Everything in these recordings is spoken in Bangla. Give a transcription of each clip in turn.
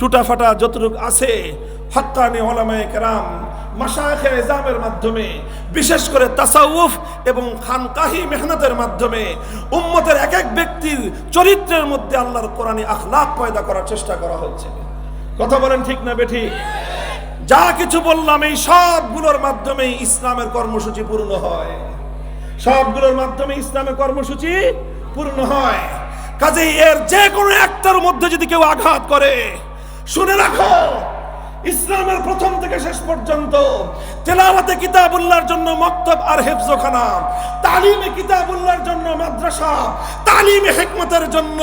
টুটা ফাটা যতটুকু আছে হক্কানি ওলামায়ে কেরাম মাসাখে এজামের মাধ্যমে, বিশেষ করে তাসাউফ এবং খানকাহি মেহনতের মাধ্যমে, উম্মতের এক এক ব্যক্তির চরিত্রের মধ্যে আল্লাহর কোরআনী আখলাক পয়দা করার চেষ্টা করা হচ্ছে। কথা বলেন ঠিক না বেঠিক যা কিছু বললাম, এই সবগুলোর মাধ্যমে ইসলামের কর্মসূচি পূর্ণ হয়। সবগুলোর মাধ্যমে ইসলামের কর্মসূচি পূর্ণ হয়। কাজেই এর যে কোনো একটার মধ্যে যদি কেউ আঘাত করে শুনে রাখো, ইসলামের প্রথম থেকে শেষ পর্যন্ত তেলাওয়াতে কিতাবুল্লাহর জন্য মক্তব আর হেফজখানা, তালিমে কিতাবুল্লাহর জন্য মাদ্রাসা, তালিমে হেকমতের জন্য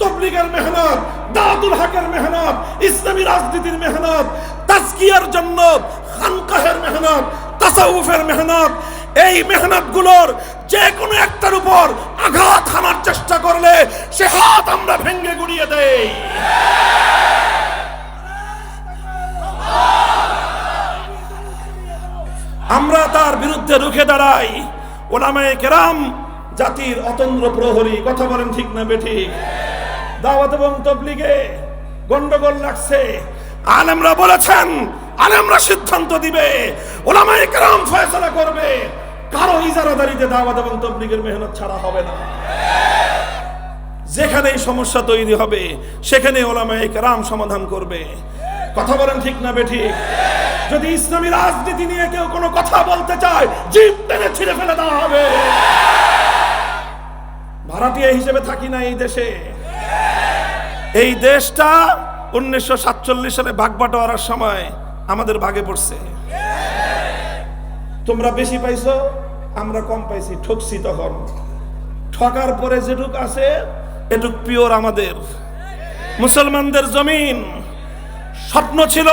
তবলিগের মেহনত দাদুল হকের মেহনত, ইসলামী রাজনীতির মেহনত, তাজকিয়ার জন্য খানকাহের মেহনত, তাসাউফের মেহনত এই মেহনতগুলোর যে কোনো একটার উপর আঘাত হানার চেষ্টা করলে সে হাত আমরা ভেঙ্গে গুড়িয়ে দেই। আমরা তার বিরুদ্ধে রুখে দাঁড়াই। ওলামায়ে কেরাম জাতির অতন্দ্র প্রহরী, কথা বলেন ঠিক না বেঠিক দাওয়াত এবং তবলিগে গন্ডগোল লাগছে। আলেমরা বলেছেন, আলেমরা সিদ্ধান্ত দিবে। ওলামায়ে কেরাম ফয়সালা করবে। কারও ইজারাদারিতে দাওয়াত এবং তবলিগের মেহনত ছাড়া হবে না। যেখানে এই সমস্যা তৈরি হবে সেখানে ওলামায়ে কেরাম সমাধান করবে। কথা বলেন ঠিক না বেঠি যদি ইসলামী রাজনীতি নিয়ে কেউ কোনো কথা বলতে চায়, জিপ টেনে ছিঁড়ে ফেলে দেওয়া হবে। ভাড়াটিয়া হিসেবে থাকি না এই দেশে। এই দেশটা উনিশশো সাতচল্লিশ সালে ভাগ বাটোয়ারার সময় আমাদের ভাগে পড়ছে। তোমরা বেশি পাইছো? আমরা কম পাইছি, ঠকছি তখন। ঠকার পরে যেটুক আছে, এটুক পিওর আমাদের। মুসলমানদের জমিন স্বপ্ন ছিল,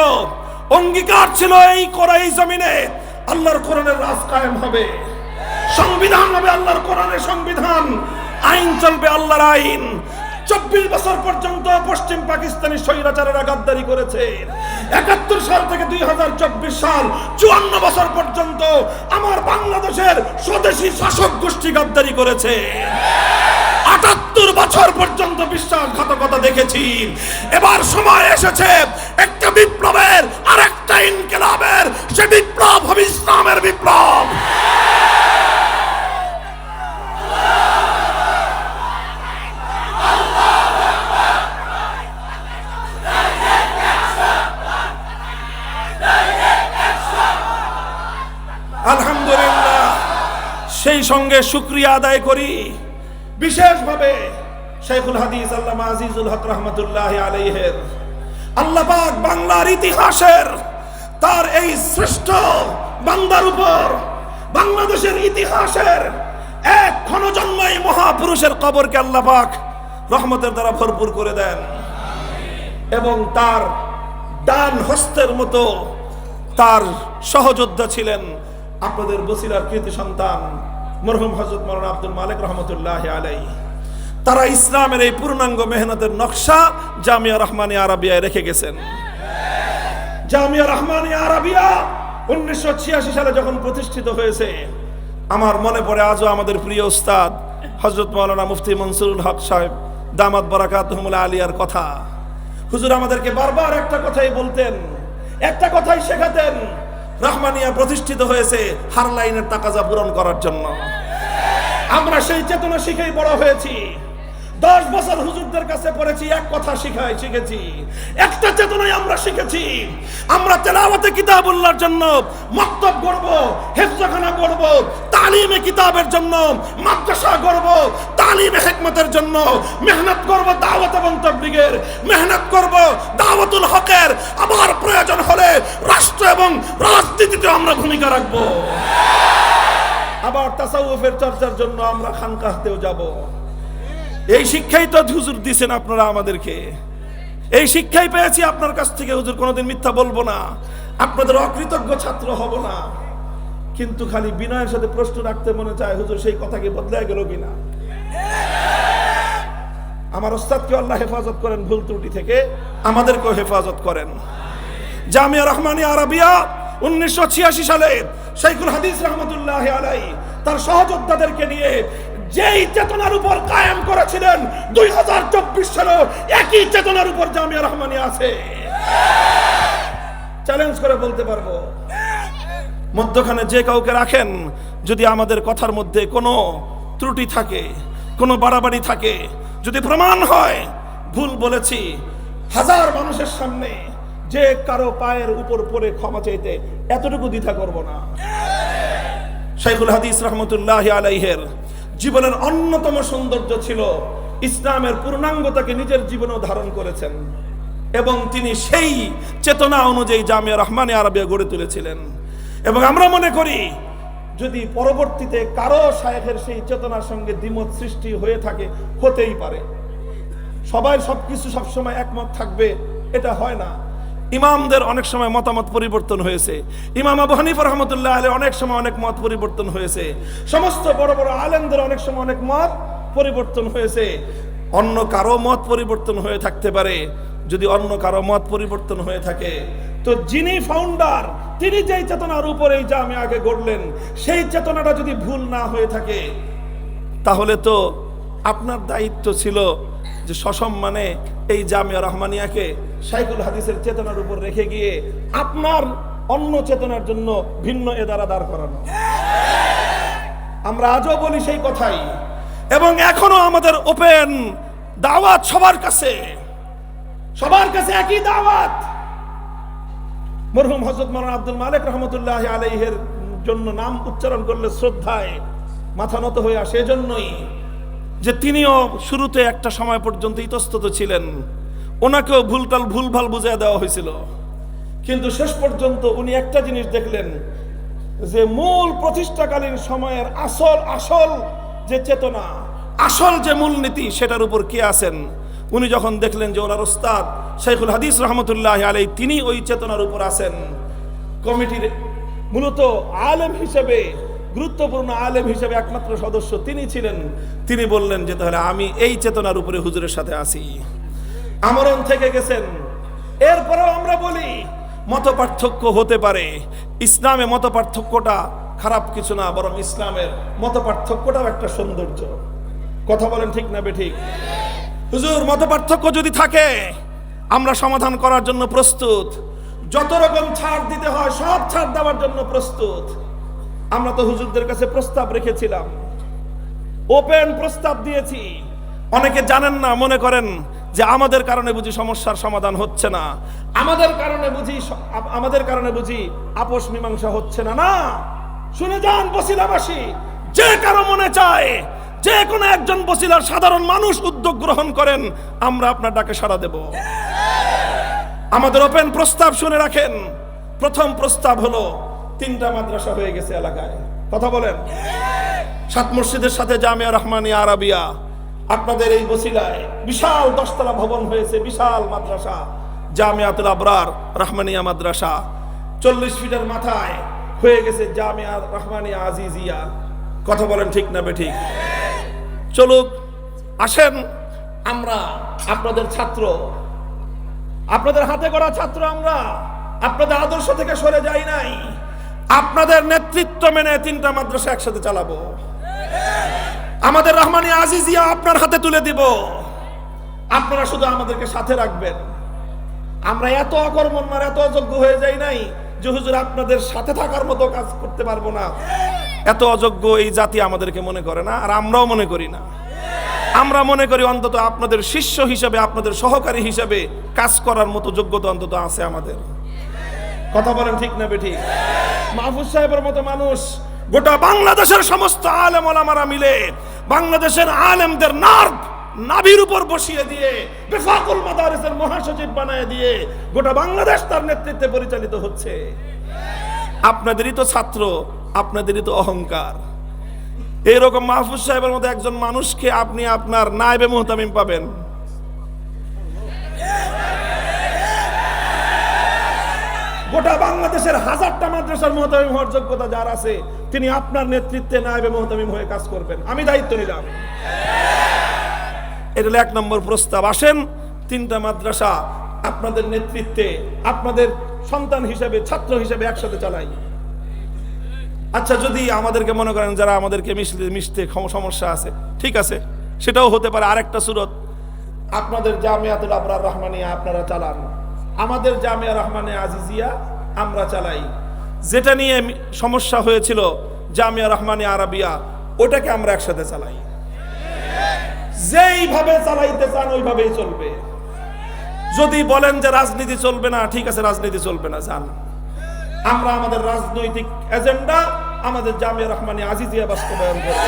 অঙ্গীকার ছিল এই করা এই জমিনে, আল্লাহর কোরআনের রাজ কায়েম হবে। সংবিধান হবে আল্লাহর কোরআনের সংবিধান। আইন চলবে আল্লাহর আইন। চব্বিশ বছর পর্যন্ত পশ্চিম পাকিস্তানি স্বৈরাচারেরা গাদ্দারি করেছে। একাত্তর সাল থেকে দুই হাজার চব্বিশ সাল চুয়ান্ন বছর পর্যন্ত আমার বাংলাদেশের স্বদেশী শাসক গোষ্ঠী গাদ্দারি করেছে। আটাত্তর বছর পর্যন্ত বিশ্বাসঘাতকতা দেখেছি। এবার সময় এসেছে একটা বিপ্লবের আর একটা ইনকেলাবের, সে বিপ্লব হবে ইসলামের বিপ্লব। সঙ্গে শুক্রিয়া আদায় করি। বিশেষভাবে শেখুল হাদিস আল্লামা আজিজুল হক রহমতুল্লাহ আলাইহের। আল্লাপাক বাংলার ইতিহাসের তার এই শ্রেষ্ঠ বান্দার উপর বাংলাদেশের ইতিহাসের এক ক্ষণজন্মই মহাপুরুষের কবরকে আল্লাহ পাক রহমতের দ্বারা ভরপুর করে দেন। এবং তার ডান হস্তের মতো তার সহযোদ্ধা ছিলেন আপনাদের বসিরার কৃতি সন্তান মরহুম হজরত মৌলানা আব্দুল মালিক রহমতুল্লাহ আলাই তারা ইসলামের এই পূর্ণাঙ্গ মেহনতের নকশা জামিয়া রহমানি আরাবিয়ায় রেখে গেছেন। জামিয়া রহমানি আরাবিয়া উনিশশো ছিয়াশি সালে যখন প্রতিষ্ঠিত হয়েছে, আমার মনে পড়ে আজও আমাদের প্রিয় উস্তাদ হজরত মৌলানা মুফতি মনসুরুল হক সাহেব, দামাত বরাকাত আলিয়ার কথা। হুজুর আমাদেরকে বারবার একটা কথাই বলতেন, একটা কথাই শেখাতেন রহমানিয়া প্রতিষ্ঠিত হয়েছে হার লাইনের তাকাজা পূরণ করার জন্য। আমরা সেই চেতনা শিখেই বড় হয়েছি। দশ বছর হুজুরদের কাছে পড়েছি, এক কথা শিখাই শিখেছি। একটা চেতনায় আমরা শিখেছি। আমরা তেলাওয়াতে কিতাবুল্লাহর জন্য মক্তব গড়ব, হেফজখানা গড়ব, তালিমে কিতাবের জন্য মাদ্রাসা গড়ব তালিমে হেকমতের জন্য মেহনত করব দাওয়াত এবং তবলিগের। মেহনত করব দাওয়াতুল হকের। আবার প্রয়োজন হলে রাষ্ট্র এবং রাজনীতিতে আমরা ভূমিকা রাখব। আবার তাসাউফের চর্চার জন্য আমরা খানকাহতেও যাব। এই শিক্ষাই তো হুজুর দিছেন আপনারা আমাদেরকে। এই শিক্ষাই পেয়েছি আপনার কাছ থেকে। হুজুর, কোনোদিন মিথ্যা বলব না। আপনাদের অকৃতজ্ঞ ছাত্র হব না। কিন্তু খালি বিনয়ের সাথে প্রশ্ন রাখতে মনে চায়, হুজুর, সেই কথা কি বদলে গেল কিনা? আমার ওস্তাদকে আল্লাহ হেফাজত করেন, ভুল ত্রুটি থেকে আমাদেরকেও হেফাজত করেন। জামিয়া রহমানি আরাবিয়া উনিশশো ছিয়াশি সালে শেখুল হাদিস রহমতুল্লাহ আলাই তার সহযোদ্ধাদেরকে নিয়ে যেই চেতনার উপর কায়েম করেছিলেন, দুই হাজার চব্বিশ সালেও একই চেতনার উপর জামিয়া রহমানি আছে। চ্যালেঞ্জ করে বলতে পারব, মধ্যখানে যে কাউকে রাখেন, যদি আমাদের কথার মধ্যে কোনো ত্রুটি থাকে কোনো বাড়াবাড়ি থাকে। যদি প্রমাণ হয়, ভুল বলেছি, হাজার মানুষের সামনে যে কারও পায়ের উপর পড়ে ক্ষমা চাইতে এতটুকু দ্বিধা করব না। শাইখুল হাদিস রহমতুল্লাহ আলাইহের জীবনের অন্যতম সৌন্দর্য ছিল ইসলামের পূর্ণাঙ্গতাকে নিজের জীবনেও ধারণ করেছেন এবং তিনি সেই চেতনা অনুযায়ী জামিয়া রহমানে আরবিয়া গড়ে তুলেছিলেন। এবং আমরা মনে করি যদি পরবর্তীতে কারও শায়েখের সেই চেতনার সঙ্গে দ্বিমত সৃষ্টি হয়ে থাকে, হতেই পারে। সবাই সবকিছু সবসময় একমত থাকবে, এটা হয় না। ইমামদের অনেক সময় মতামত পরিবর্তন হয়েছে। ইমাম আবু হানিফ রহমতুল্লাহ আলী অনেক সময় অনেক মত পরিবর্তন হয়েছে। সমস্ত বড় বড় আলেমদের অনেক সময় অনেক মত পরিবর্তন হয়েছে। অন্য কারও মত পরিবর্তন হয়ে থাকতে পারে। যদি অন্য কারও মত পরিবর্তন হয়ে থাকে, তো যিনি ফাউন্ডার তিনি যেই চেতনার উপরে এই আগে গড়লেন, সেই চেতনাটা যদি ভুল না হয়ে থাকে, তাহলে তো আপনার দায়িত্ব ছিল যে সসম্মানে এই জামিয়া রহমানিয়াকে সাইকুল হাদিসের চেতনার উপর রেখে গিয়ে আপনার অন্য চেতনার জন্য ভিন্ন এদারা দাঁড় করানো। আমরা আজও বলি সেই কথাই। এবং এখনও আমাদের ওপেন দাওয়াত সবার কাছে। সবার কাছে একই দাওয়াত। মরহুম হজরত মরান আব্দুল মালিক রহমতুল্লাহ আলাইহের জন্য নাম উচ্চারণ করলে শ্রদ্ধায় মাথা নত হয়ে আসে এজন্যই যে তিনিও শুরুতে একটা সময় পর্যন্ত ইতস্তত ছিলেন। ওনাকেও ভুলটাল ভুলভাল বুঝিয়ে দেওয়া হয়েছিল। কিন্তু শেষ পর্যন্ত উনি একটা জিনিস দেখলেন যে মূল প্রতিষ্ঠাকালীন সময়ের আসল আসল যে চেতনা, আসল যে মূলনীতি, সেটার উপর কে আছেন? উনি যখন দেখলেন যে ওনার ওস্তাদ শেখুল হাদিস রহমতুল্লাহ আলাই তিনি ওই চেতনার উপর আছেন। কমিটির মূলত আলেম হিসেবে, গুরুত্বপূর্ণ আলেম হিসেবে একমাত্র সদস্য তিনি ছিলেন। তিনি বললেন যে, তাহলে আমি এই চেতনার উপরে হুজুরের সাথে আছি। আমরণ থেকে গেছেন। এরপরেও আমরা বলি মত পার্থক্য হতে পারে। ইসলামে মত পার্থক্যটা খারাপ কিছু না, বরং ইসলামের মত পার্থক্যটাও একটা সৌন্দর্য। কথা বলেন ঠিক না বে ঠিক? হুজুর মত পার্থক্য যদি থাকে, আমরা সমাধান করার জন্য প্রস্তুত। যত রকম ছাড় দিতে হয়, সব ছাড় দেওয়ার জন্য প্রস্তুত। আমরা তো হুজুরদের কাছে প্রস্তাব রেখেছিলাম। ওপেন প্রস্তাব দিয়েছি। অনেকে জানেন না, মনে করেন যে আমাদের কারণে বুঝি সমস্যার সমাধান হচ্ছে না। আমাদের কারণে বুঝি আমাদের কারণে বুঝি আপোষ মীমাংসা হচ্ছে না। না! শুনে যান বসিলাবাসী যে কারও মনে চায় যে কোনো একজন বসিলার সাধারণ মানুষ উদ্যোগ গ্রহণ করেন, আমরা আপনার ডাকে সাড়া দেব। আমাদের ওপেন প্রস্তাব শুনে রাখেন। প্রথম প্রস্তাব হলো, তিনটা মাদ্রাসা হয়ে গেছে এলাকায়। কথা বলেন। সাত মসজিদের সাথে জামিয়া রহমানিয়া আরাবিয়া। আপনাদের এই বসিলায় বিশাল দশতলা ভবন হয়েছে, বিশাল মাদ্রাসা। জামিয়াতুল আবরার রহমানিয়া মাদ্রাসা। চল্লিশ ফিটের মাথায় হয়ে গেছে জামিয়া রহমানিয়া আজিজিয়া। কথা বলেন ঠিক না বে ঠিক? চলুক আসেন। আমরা আপনাদের ছাত্র। আপনাদের হাতে করা ছাত্র আমরা। আপনাদের আদর্শ থেকে সরে যাই নাই। আপনাদের নেতৃত্ব মেনে তিনটা মাদ্রাসা একসাথে চালাবো। আমাদের রহমানি আজিজিয়া আপনার হাতে তুলে দিব। আপনারা শুধু আমাদেরকে সাথে রাখবেন। আমরা এত অকর্মণ্য এত অযোগ্য হয়ে যাই নাই। যে হুজুর, আপনাদের সাথে থাকার মতো কাজ করতে পারব না। এত অযোগ্য এই জাতি আমাদেরকে মনে করে না, আর আমরাও মনে করি না। আমরা মনে করি অন্তত আপনাদের শিষ্য হিসেবে, আপনাদের সহকারী হিসেবে কাজ করার মতো যোগ্যতা অন্তত আছে আমাদের। কথা বলেন ঠিক না বেঠিক? মাহফুজ সাহেবের মতো মানুষ, গোটা বাংলাদেশের সমস্ত আলেম ওলামারা মিলে বাংলাদেশের আলেমদের নার্ভ নাভির উপর বসিয়ে দিয়ে, বেফাকুল মাদারিসের মহাসচিব বানায় দিয়ে গোটা বাংলাদেশ তার নেতৃত্বে পরিচালিত হচ্ছে। আপনাদেরই তো ছাত্র, আপনাদেরই তো অহংকার। এইরকম মাহফুজ সাহেবের মতো একজন মানুষকে আপনি আপনার নাইবে মোহতামিম পাবেন। গোটা বাংলাদেশের হাজারটা মাদ্রাসার মোহতামিম হওয়ার যোগ্যতা যার আছে, তিনি আপনার নেতৃত্বে নাইবে মোহতামিম হয়ে কাজ করবেন। আমি দায়িত্ব নিলাম। এটা এক নম্বর প্রস্তাব। আসেন, তিনটা মাদ্রাসা আপনাদের নেতৃত্বে, আপনাদের সন্তান হিসেবে, ছাত্র হিসেবে একসাথে চালাই। আচ্ছা যদি আমাদেরকে মনে করেন যারা আমাদেরকে মিশতে মিশতে সমস্যা আছে, ঠিক আছে, সেটাও হতে পারে। আরেকটা সুরত, আপনাদের জামিয়াতুল আবরার রহমানিয়া আপনারা চালান। আমাদের জামিয়া রহমানে আজিজিয়া আমরা চালাই। যেটা নিয়ে সমস্যা হয়েছিল জামিয়া রহমানে আরাবিয়া, ওটাকে আমরা একসাথে চালাই। যেইভাবে চালাইতে চান, ওইভাবেই চলবে। যদি বলেন যে রাজনীতি চলবে না, ঠিক আছে, রাজনীতি চলবে না, যান। আমরা আমাদের রাজনৈতিক এজেন্ডা, আমাদের জামিয়া রহমানি আজিজিয়া বাস্তবায়ন করব।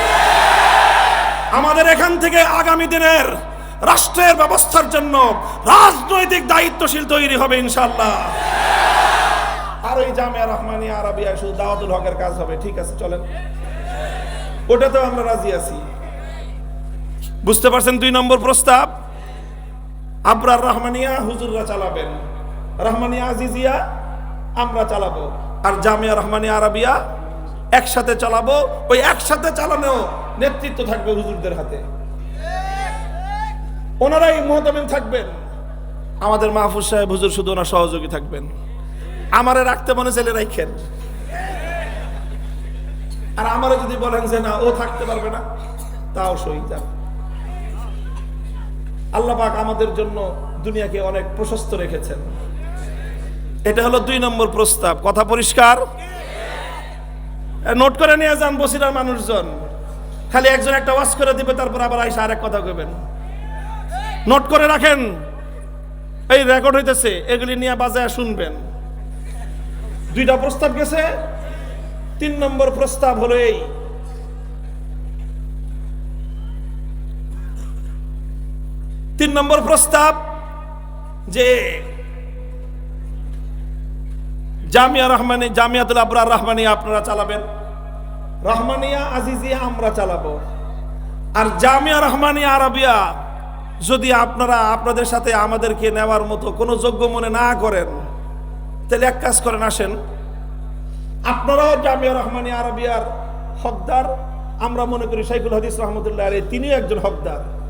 আমাদের এখান থেকে আগামী দিনের রাষ্ট্রের ব্যবস্থার জন্য রাজনৈতিক দায়িত্বশীল তৈরি হবে ইনশাল্লাহ আর ওই জামিয়া রহমানি আরবিয়া শুধু দাওয়াতুল হকের কাজ হবে, ঠিক আছে, চলেন। ওটাতেও আমরা রাজি আছি। বুঝতে পারছেন দুই নম্বর প্রস্তাব? আবরার রহমানিয়া হুজুররা চালাবেন। রহমানিয়া আজিজিয়া, আমরা চালাবো। আর জামিয়া রহমানিয়া আরাবিয়া, একসাথে চালাবো। ওই একসাথে চালানো নেতৃত্ব থাকবে হুজুরদের হাতে। ওনারাই মহতামিম থাকবেন। আমাদের মাহফুজ সাহেব, হুজুর শুধু ওনার সহযোগী থাকবেন। আমারে রাখতে মনে চাইলে রাখেন আর আমারও যদি বলেন যে না, ও থাকতে পারবে না, তাও সই যান আল্লাহ পাক আমাদের জন্য দুনিয়াকে অনেক প্রশস্ত রেখেছেন। এটা হলো দুই নম্বর প্রস্তাব। কথা পরিষ্কার? নোট করে নিয়ে যান বসিরার মানুষজন। খালি একজন একটা ওয়াশ করে দিবে, তারপর আবার আইসা আরেক কথা কইবেন। নোট করে রাখেন। এই রেকর্ড হইতেছে, এগুলি নিয়ে বাজায় শুনবেন। দুইটা প্রস্তাব গেছে। তিন নম্বর প্রস্তাব হলো এই তিন নম্বর প্রস্তাব যে জামিয়া রহমানি, জামিয়াতুল আবরার রহমানিয়া আপনারা চালাবেন। রহমানিয়া আজিজিয়া আমরা চালাবো। আর জামিয়া রহমানিয়া আরবিয়া যদি আপনারা আপনাদের সাথে আমাদেরকে নেওয়ার মতো কোনো যোগ্য মনে না করেন, তাহলে এক কাজ করেন, আসেন। আপনারাও জামিয়া রহমানিয়া আরবিয়ার হকদার। আমরা মনে করি শাইখুল হাদিস রহমতুল্লাহ আলী তিনিও একজন হকদার।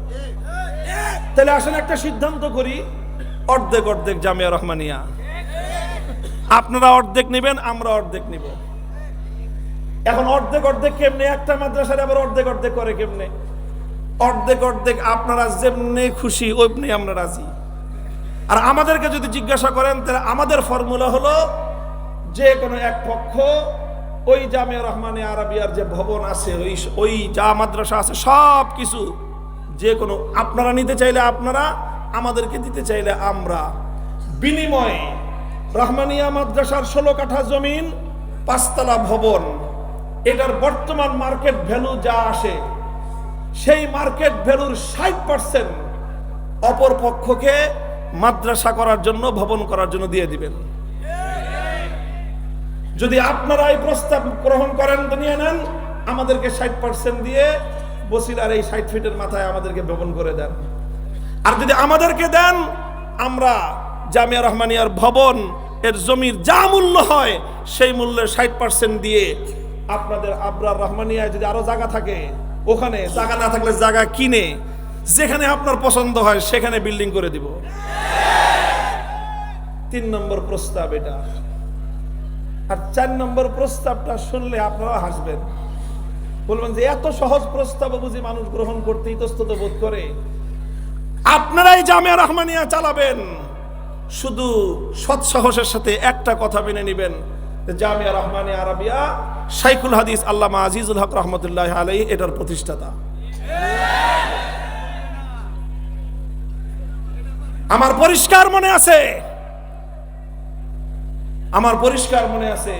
তাহলে আসেন একটা সিদ্ধান্ত করি, অর্ধেক অর্ধেক জামিয়া রহমানিয়া। আপনারা অর্ধেক নেবেন, আমরা অর্ধেক নিব। এখন অর্ধেক অর্ধেক কেমনে? একটা মাদ্রাসার আবার অর্ধেক অর্ধেক করে কেমনে? অর্ধেক অর্ধেক আপনারা যেমনি খুশি ওইমনি আমরা রাজি। আর আমাদেরকে যদি জিজ্ঞাসা করেন, তাহলে আমাদের ফর্মুলা হলো যে কোনো এক পক্ষ, ওই জামিয়া রহমানে আরাবিয়ার যে ভবন আছে, ওই ওই যা মাদ্রাসা আছে সব কিছু যে কোনো, আপনারা নিতে চাইলে আপনারা, আমাদেরকে দিতে চাইলে আমরা। বিনিময়ে রহমানিয়া মাদ্রাসার ষোলো কাঠা জমিন, পাঁচতলা ভবন, এটার বর্তমান মার্কেট ভ্যালু যা আসে, সেই মার্কেট ভ্যালুর ষাট পার্সেন্ট অপর পক্ষকে মাদ্রাসা করার জন্য, ভবন করার জন্য দিয়ে দিবেন। যদি আপনারা এই প্রস্তাব গ্রহণ করেন, তো নিয়ে নেন, আমাদেরকে ষাট পার্সেন্ট দিয়ে বসিলার এই ষাট ফিটের মাথায় আমাদেরকে ভবন করে দেন। আর যদি আমাদেরকে দেন, আমরা জামিয়া রহমানিয়ার ভবন এর জমির যা মূল্য হয়, সেই মূল্যের ষাট পার্সেন্ট দিয়ে আপনাদের আবরার রহমানিয়ায় যদি আরও জায়গা থাকে, ওখানে জায়গা না থাকলে জায়গা কিনে যেখানে আপনার পছন্দ হয়, সেখানে বিল্ডিং করে দিব। তিন নম্বর প্রস্তাব এটা। আর চার নম্বর প্রস্তাবটা শুনলে আপনারা হাসবেন। বলবেন যে এত সহজ প্রস্তাব বুঝি মানুষ গ্রহণ করতে ইতস্তত বোধ করে। আপনারাই জামিয়া রহমানিয়া চালাবেন। শুধু সৎসাহসের সাথে একটা কথা মেনে নেবেন। জামিয়া রহমানিয়া আরাবিয়া শাইখুল হাদিস আল্লামা আজিজুল হক রহমতুল্লাহ আলাই এটার প্রতিষ্ঠাতা। আমার পরিষ্কার মনে আছে। আমার পরিষ্কার মনে আছে।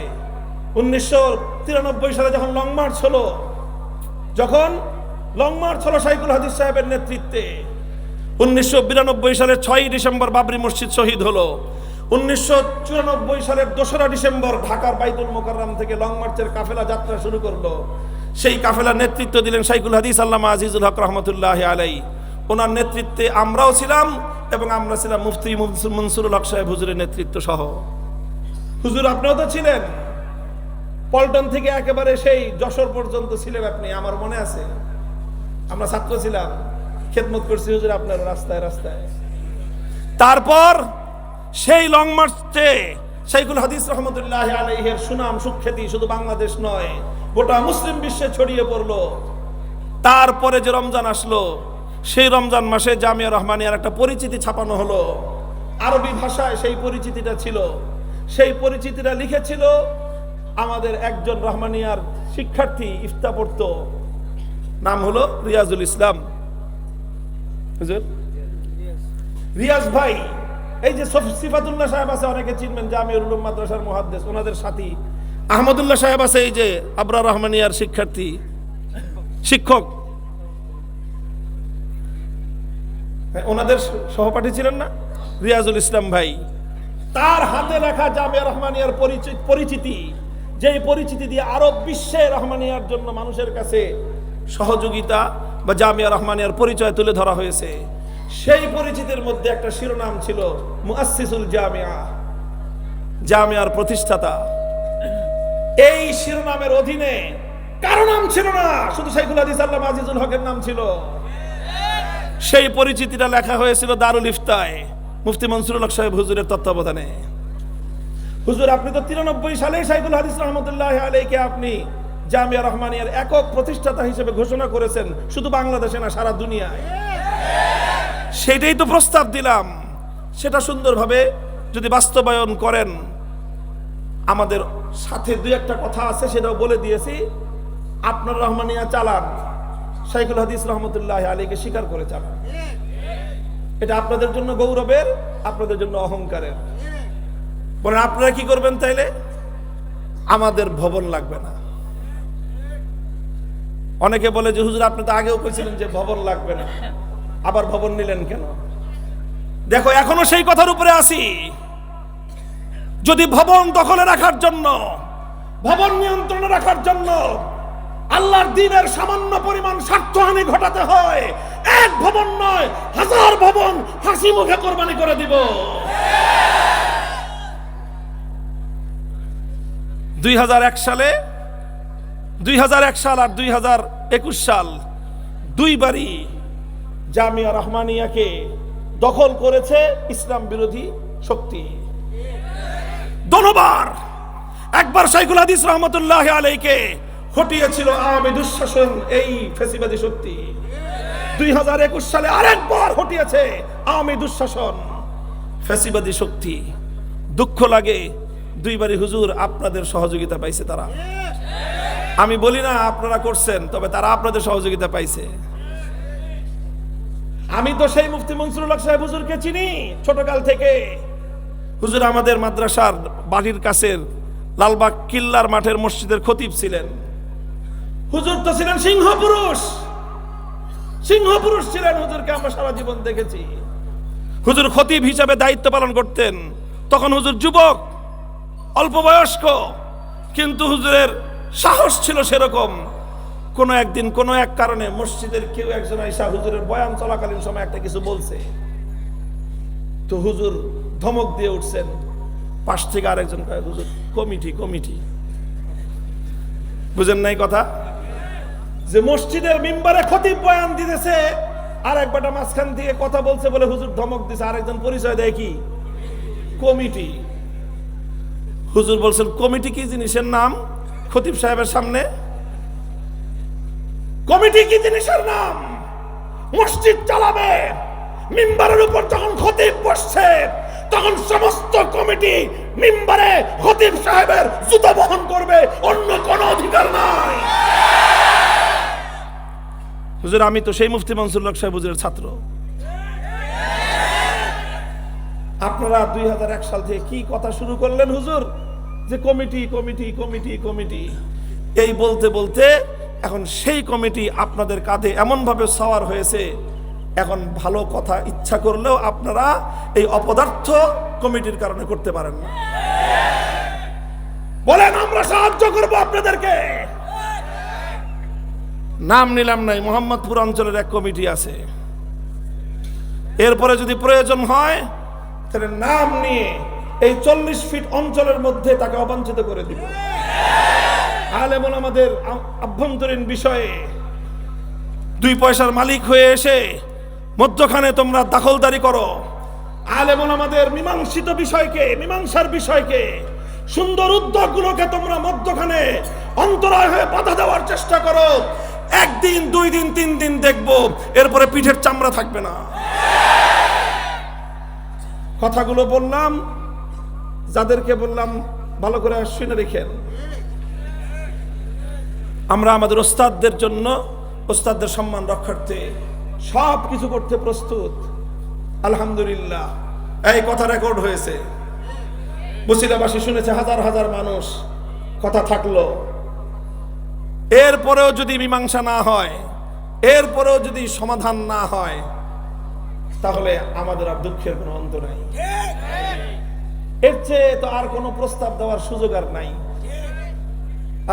উনিশশো তিরানব্বই সালে যখন লং মার্চ হলো যখন লং মার্চ হলো সাইকুল হাদিস সাহেবের নেতৃত্বে, উনিশশো বিরানব্বই সালের ছয়ই ডিসেম্বর বাবরি মসজিদ শহীদ হলো। উনিশশো চুরানব্বই সালের দোসরা ডিসেম্বর ঢাকার বাইতুল মোকাররম থেকে লং মার্চের কাফেলা যাত্রা শুরু করল। সেই কাফেলার নেতৃত্ব দিলেন সাইকুল হাদিস আল্লামা আজিজুল হক রহমতুল্লাহ আলাই ওনার নেতৃত্বে আমরাও ছিলাম এবং আমরা ছিলাম মুফতি মনসুর- মনসুরুল হক সাহেব হুজুরের নেতৃত্ব সহ হুজুর, আপনিও তো ছিলেন? পল্টন থেকে একেবারে সেই যশোর পর্যন্ত ছিলেন আপনি, আমার মনে আছে। আমরা ছাত্র ছিলাম, খেদমত করছি হুজুর আপনার রাস্তায় রাস্তায়। তারপর সেই লং মার্চে শাইখুল হাদিস রহমতুল্লাহ আলাইহের সুনাম, সুখ্যাতি শুধু বাংলাদেশ নয়, গোটা মুসলিম বিশ্বে ছড়িয়ে পড়ল। তারপরে যে রমজান আসলো, সেই রমজান মাসে জামিয়া রহমানিয়ার একটা পরিচিতি ছাপানো হলো। আরবি ভাষায় সেই পরিচিতিটা ছিল। সেই পরিচিতিটা লিখেছিল আমাদের একজন রহমানিয়ার শিক্ষার্থী ইফতা পড়তো। নাম হলো রিয়াজুল ইসলাম। রিয়াজ ভাই এই যে সফ- সিফাতুল্লাহ সাহেব আছে অনেকে চিনবেন জামিউল উলুম মাদ্রাসার মুহাদ্দিস ওনাদের সাথী। আহমদুল্লাহ সাহেব আছে এই যে আবরার রহমানিয়ার শিক্ষার্থী শিক্ষক। হ্যাঁ, ওনাদের সহপাঠী ছিলেন না? রিয়াজুল ইসলাম ভাই। তার হাতে লেখা জামিয়া রহমানিয়ার পরিচি- পরিচিতি। যেই পরিচিতি দিয়ে আরব বিশ্বে রহমানিয়ার জন্য মানুষের কাছে সহযোগিতা বা জামিয়া রহমানিয়ার পরিচয় তুলে ধরা হয়েছে। সেই পরিচিতির মধ্যে একটা শিরোনাম ছিল মুআসসিসুল জামিয়া, জামিয়ার প্রতিষ্ঠাতা। এই শিরোনামের অধীনে কারও নাম ছিল না, শুধু শাইখুল হাদিস আল্লাহ আজিজুল হকের নাম ছিল। সেই পরিচিতিটা লেখা হয়েছিল দারুল ইফতায়, মুফতি মনসুরুল হক সাহেব হুজুরের তত্ত্বাবধানে। হুজুর, আপনি তো তিরানব্বই সালে শাইখুল হাদিস রহমতুল্লাহ আলাইকে আপনি জামিয়া রহমানিয়ার একক প্রতিষ্ঠাতা হিসেবে ঘোষণা করেছেন, শুধু বাংলাদেশে না, সারা দুনিয়ায়। সেটাই তো প্রস্তাব দিলাম। সেটা সুন্দরভাবে যদি বাস্তবায়ন করেন, আমাদের সাথে দুই একটা কথা আছে, সেটাও বলে দিয়েছি। আপনার রহমানিয়া চালান শাইখুল হাদিস রহমতুল্লাহ আলীকে স্বীকার করে চালান। এটা আপনাদের জন্য গৌরবের, আপনাদের জন্য অহংকারের। বলেন, আপনারা কি করবেন তাইলে? আমাদের ভবন লাগবে না। অনেকে বলে যে, হুজুর, আপনি তো আগেও কইছিলেন যে ভবন লাগবে না। আবার ভবন নিলেন কেন? দেখো, এখনও সেই কথার উপরে আসি যদি ভবন দখলে রাখার জন্য, ভবন নিয়ন্ত্রণে রাখার জন্য আল্লাহর দিনের সামান্য পরিমাণ স্বার্থহানি ঘটাতে হয়, এক ভবন নয়, হাজার ভবন হাসি মুখে কোরবানি করে দিব। দুই হাজার এক সালে, দুই হাজার এক সাল আর দুই হাজার একুশ সাল দুইবারই জামিয়া রহমানিয়াকে দখল করেছে ইসলাম বিরোধী শক্তি। দোনোবার একবার শাইখুল হাদিস রহমতুল্লাহ আলাইকে হটিয়েছিল আওয়ামী দুঃশাসন এই ফেসিবাদী শক্তি। দুই হাজার একুশ সালে আরেকবার হটিয়েছে আওয়ামী দুঃশাসন ফেসিবাদী শক্তি। দুঃখ লাগে দুইবারই হুজুর আপনাদের সহযোগিতা পাইছে তারা। আমি বলি না আপনারা করছেন, তবে তারা আপনাদের সহযোগিতা পাইছে। আমি তো সেই মুফতি মনসুরুল হক সাহেব হুজুরকে চিনি ছোটকাল থেকে। হুজুর আমাদের মাদ্রাসার বাড়ির কাছের লালবাগ কিল্লার মাঠের মসজিদের খতিব ছিলেন। হুজুর তো ছিলেন সিংহ পুরুষ সিংহ পুরুষ ছিলেন হুজুরকে আমরা সারা জীবন দেখেছি। হুজুর খতিব হিসাবে দায়িত্ব পালন করতেন। তখন হুজুর যুবক অল্প বয়স্ক, কিন্তু হুজুরের সাহস ছিল সেরকম। কোনো একদিন, কোনো এক কারণে মসজিদের কেউ একজন আইসা হুজুরের বয়ান চলাকালীন সময় একটা কিছু বলছে। তো হুজুর ধমক দিয়ে উঠছেন। পাশ থেকে আরেকজন কয়, হুজুর, কমিটি কমিটি। বুঝেন নাই কথা? যে মসজিদের মিম্বারে খতিব বয়ান দিতেছে, আর একবারটা মাঝখান থেকে কথা বলছে বলে হুজুর ধমক দিছে। আরেকজন পরিচয় দেয় কি? কমিটি। হুজুর বলছেন, কমিটি কি জিনিসের নাম? খতিব সাহেবের সামনে। কমিটি কি জিনিসের নাম? মসজিদ চালাবে। মিম্বারের উপর যখন খতিব বসছে, তখন সমস্ত কমিটি মিম্বারে খতিব সাহেবের জুতা বহন করবে, অন্য কোনো অধিকার নাই। হুজুর, আমি তো সেই মুফতি মনসুর হক সাহেব হুজুরের ছাত্র। আপনারা দুই হাজার এক সাল থেকে কি কথা শুরু করলেন হুজুর? যে কমিটি কমিটি কমিটি কমিটি। এই বলতে বলতে এখন সেই কমিটি আপনাদের কাঁধে এমনভাবে সওয়ার হয়েছে, এখন ভালো কথা ইচ্ছা করলেও আপনারা এই অপদার্থ কমিটির কারণে করতে পারেন না। বলেন, আমরা সাহায্য করব আপনাদেরকে। নাম নিলাম নাই, মোহাম্মদপুর অঞ্চলের এক কমিটি আছে। এরপরে যদি প্রয়োজন হয় তাহলে নাম নিয়ে এই চল্লিশ ফিট অঞ্চলের মধ্যে তাকে অবাঞ্ছিত করে দিব আলেমন আমাদের আভ্যন্তরীণ বিষয়ে দুই পয়সার মালিক হয়ে এসে মধ্যখানে তোমরা দাখলদারি করো। আলেমন আমাদের মীমাংসিত বিষয়কে, মীমাংসার বিষয়কে, সুন্দর উদ্যোগগুলোকে তোমরা মধ্যখানে অন্তরায় হয়ে বাধা দেওয়ার চেষ্টা করো। একদিন, দুই দিন, তিন দিন দেখব, এরপরে পিঠের চামড়া থাকবে না। কথাগুলো বললাম, যাদেরকে বললাম, ভালো করে শুনে রেখেন। আমরা আমাদের ওস্তাদদের জন্য, ওস্তাদদের সম্মান রক্ষার্থে সব কিছু করতে প্রস্তুত। আলহামদুলিল্লাহ। এই কথা রেকর্ড হয়েছে। বসিলাবাসী শুনেছে হাজার হাজার মানুষ কথা থাকল। এরপরেও যদি মীমাংসা না হয়, এরপরেও যদি সমাধান না হয় তাহলে আমাদের আর দুঃখের কোনো অন্ত নাই। এর চেয়ে তো আর কোনো প্রস্তাব দেওয়ার সুযোগ আর নাই।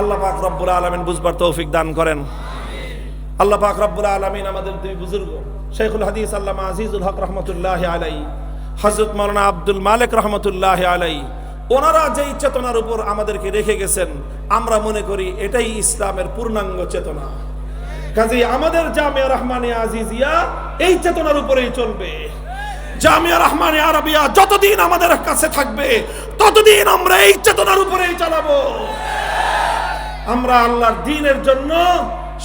আল্লাহ পাক রব্বুল আলমিন বুঝবার তৌফিক দান করেন। আল্লাহ পাক রব্বুল আলমিন আমাদের দুই বুজুর্গ শেখুল হাদিস আল্লামা আজিজুল হক রহমতুল্লাহ আলাই হজরত মৌলানা আব্দুল মালিক রহমতুল্লাহ আলাই, ওনারা যেই চেতনার উপর আমাদেরকে রেখে গেছেন, আমরা মনে করি এটাই ইসলামের পূর্ণাঙ্গ চেতনা। কাজে আমাদের জামিয়া রহমানে আজিজিয়া এই চেতনার উপরেই চলবে। জামিয়া রহমানে আরবিয়া যতদিন আমাদের কাছে থাকবে, ততদিন আমরা এই চেতনার উপরেই চালাবো। আমরা আল্লাহর দিনের জন্য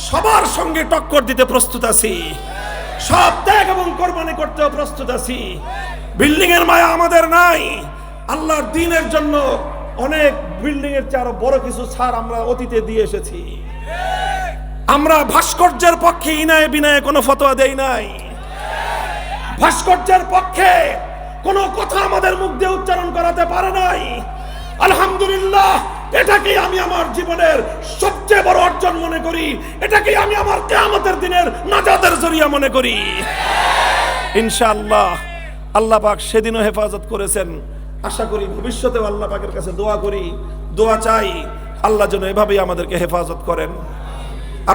সবার সঙ্গে টক্কর দিতে প্রস্তুত আছি। সব ত্যাগ এবং কোরবানি করতেও প্রস্তুত আছি। বিল্ডিং এর মায়া আমাদের নাই। আল্লাহর দিনের জন্য অনেক বিল্ডিং এর চেয়ে আরও বড় কিছু ছাড় আমরা অতীতে দিয়ে এসেছি। আমরা ভাস্কর্যের পক্ষে ইনায় বিনায় কোনো ফতোয়া দেই নাই। ভাস্কর্যের পক্ষে কোনো কথা আমাদের মুখ দিয়ে উচ্চারণ করাতে পারে নাই। আলহামদুলিল্লাহ, এটাকেই আমি আমার জীবনের সবচেয়ে বড় অর্জন মনে করি। এটাকেই আমি আমার কেয়ামতের দিনের নাজাতের জরিয়া মনে করি। ইনশাআল্লাহ, আল্লাহ পাক সেদিনও হেফাজত করেছেন। আশা করি ভবিষ্যতেও আল্লাহ পাকের কাছে দোয়া করি, দোয়া চাই। আল্লাহ যেন এভাবেই আমাদেরকে হেফাজত করেন। apa